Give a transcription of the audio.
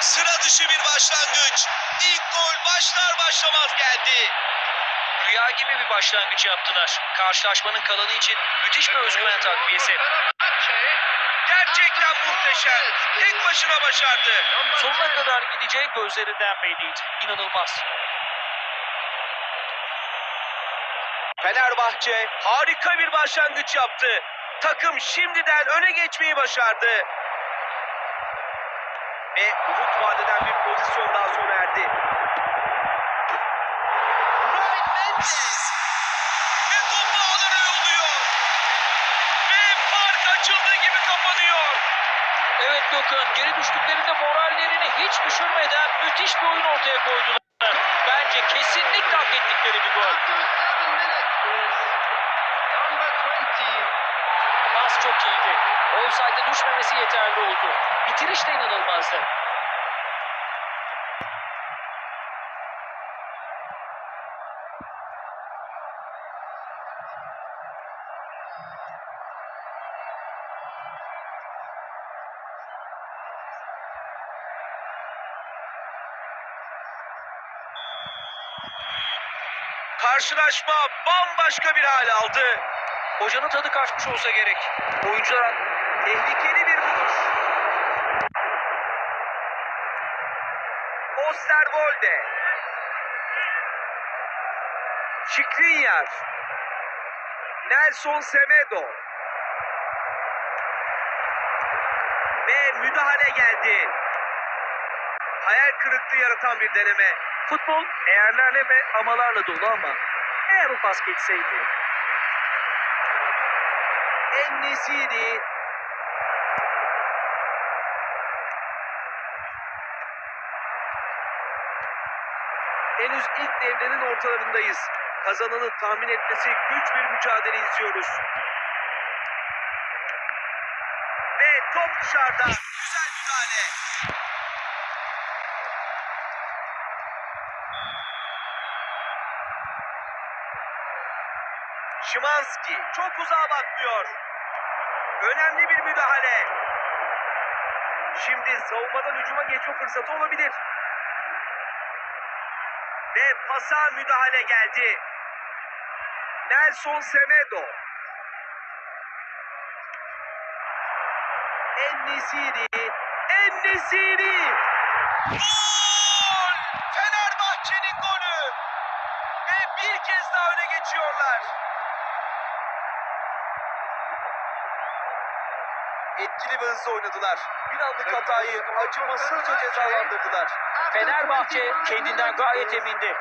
Sıra dışı bir başlangıç. İlk gol başlar başlamaz geldi. Rüya gibi bir başlangıç yaptılar. Karşılaşmanın kalanı için müthiş bir özgüven takviyesi. Gerçekten muhteşem. Tek başına başardı. Sonuna kadar gideceği gözlerinden belliydi. İnanılmaz. Fenerbahçe harika bir başlangıç yaptı. Takım şimdiden öne geçmeyi başardı. Ve umut vadeden bir pozisyon daha sona erdi. Ve topu ağlara yolluyor. Ve fark açıldığı gibi kapanıyor. Evet Gökhan, geri düştüklerinde morallerini hiç düşürmeden müthiş bir oyun ortaya koydular. Bence kesinlikle hak ettikleri bir gol. Pas çok iyiydi. Offside'e düşmemesi yeterli oldu. Bitiriş de inanılmazdı. Karşılaşma bambaşka bir hal aldı. Hocanın tadı kaçmış olsa gerek. Oyuncular Tehlikeli bir vuruş. Osterwolde. Şikrinyar. Nelson Semedo. Ve müdahale geldi. Hayal kırıklığı yaratan bir deneme. futbol eğerlerle ve amalarla dolu ama eğer o pas geçseydi En-Nesyri. Henüz ilk devrenin ortalarındayız. Kazananı tahmin etmesi güç bir mücadele izliyoruz. Ve top dışarıda. Güzel müdahale. Şimanski çok uzağa bakmıyor. Önemli bir müdahale. Şimdi savunmadan hücuma geçme fırsatı olabilir. Ve pasa müdahale geldi. Nelson Semedo. En-Nesyri. En-Nesyri. Gol! Fenerbahçe'nin golü. Ve bir kez daha öne geçiyorlar. Etkili ve hızlı oynadılar. Bir anlık hatayı acımasızca cezalandırdılar. Fenerbahçe kendinden gayet emindi.